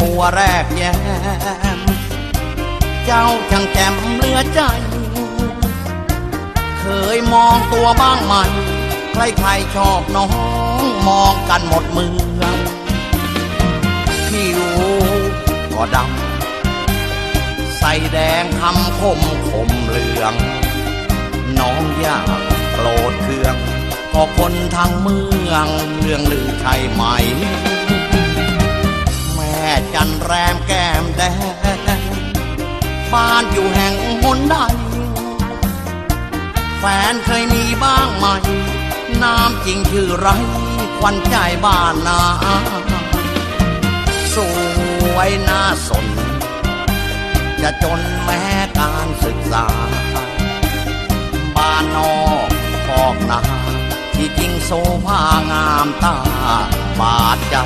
บัวแรกแย้ม เจ้าช่างแจ่มเลือใจ เคยมองตัวบ้างไหมใครๆชอบน้องมองกันหมดเมืองผิวก็ดำใส่แดงคำคมคมเหลือง น้องอยากโกรธเคือง ก็คนทางเมืองเรื่องลือใช่ไหมแม่ จันแรมแก้มแดง บ้านอยู่แห่งหนใด แฟนเคยมีบ้างไหม น้ำจริงชื่อไร ควันใจบ้านนาสวยน่าสน จะจนแม้การศึกษา บ้านนอกพอกนาที่จริงโซภางามตาบาดใจ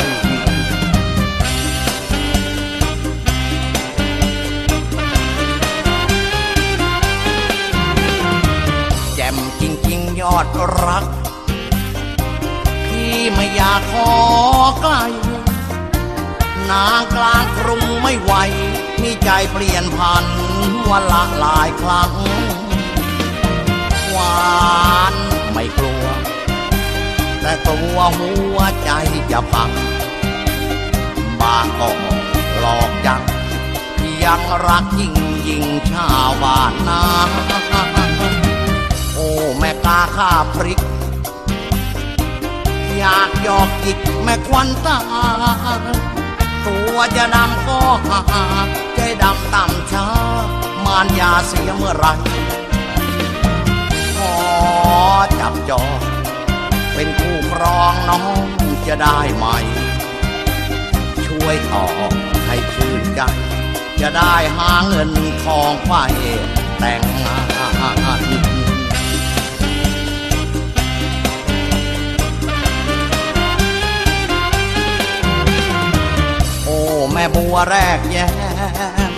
อดรักพี่ไม่อยากขอใกล้นางกลางกรุงไม่ไหว มีใจเปลี่ยนพันวันละหลายครั้ง หวานไม่กลัว แต่กลัวหัวใจจะพัง บางก็หลอกยังยังรักยิ่งยิ่งชาวบ้านนา ข้าพริก อยากหยอกจิกแม่ควันตา ตัวจะดำก็หาใจดำต่ำช้ามานยาเสียเมื่อไรขอจับจอ เป็นคู่ครองน้องจะได้ไหม ช่วยตอบให้ชื่นใจจะได้หาเงินทองไปแต่งงาน ม่บัวแรกแย้ม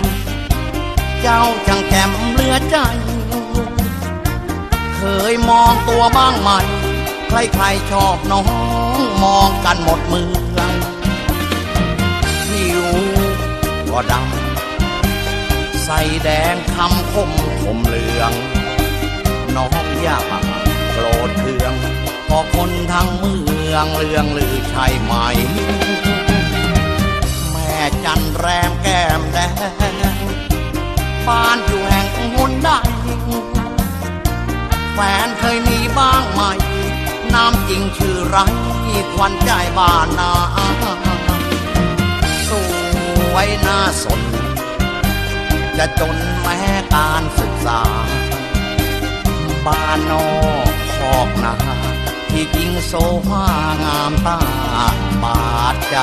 เจ้าช่างแจ่มเลือใจ เคยมองตัวบ้างไหม ใครๆชอบน้อง มองกันหมดเมืองผิวก็ดำใส่แดงคำคมคมเหลือง น้องยากโกรธเคืองพอคนทั้งเมืองเรืองลือใช่ไหมแม่ จันแรมแก้มแดงบ้านอยู่แห่งหุ่นใดแฟนเคยมีบ้างไหมน้ำจริงชื่อไรควันใจบ้านนาสวยน่าสน จะจนแม้การศึกษา บ้านนอกคอกนาที่จริงโซภางามตาบาดใจ